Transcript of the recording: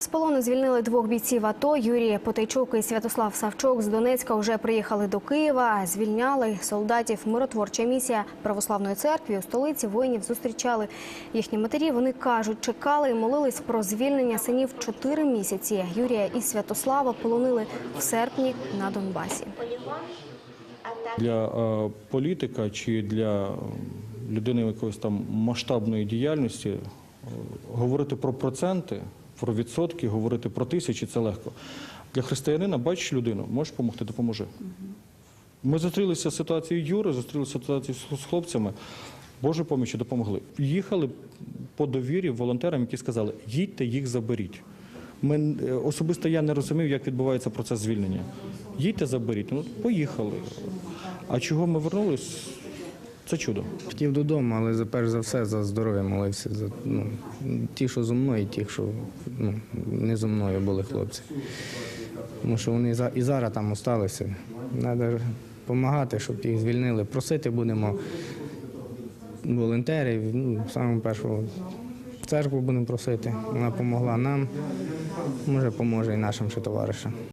З полону звільнили двох бійців АТО. Юрій Потайчук і Святослав Савчук з Донецька вже приїхали до Києва. Звільняли солдатів. Миротворча місія православної церкви у столиці воїнів зустрічали їхні матері. Вони кажуть, чекали і молились про звільнення синів чотири місяці. Юрія і Святослава полонили в серпні на Донбасі. Для е, політика чи для е, людини якоїсь там масштабної діяльності е, говорити про проценти, про відсотки, говорити про тисячі це легко. Для християнина бачиш людину, можеш допомогти, допоможи. Ми зустрілися з ситуацією Юри, зустрілися з ситуацією з- хлопцями. Боже помічі допомогли. Їхали по довірі волонтерам, які сказали, їдьте, їх заберіть. Ми, е, особисто я не розумів, як відбувається процес звільнення. Їдьте, заберіть. Ну, поїхали. А чого ми вернулись? Це чудо. Хотів додому, але перш за все за здоров'я молився. За, ну, ті, що зо мною, і ті, що ну, не зо мною були хлопці. Тому що вони і зараз там залишилися. Треба допомагати, щоб їх звільнили. Просити будемо волонтерів, ну, саме першого церкву будемо просити. Вона допомогла нам, може, поможе і нашим ще товаришам.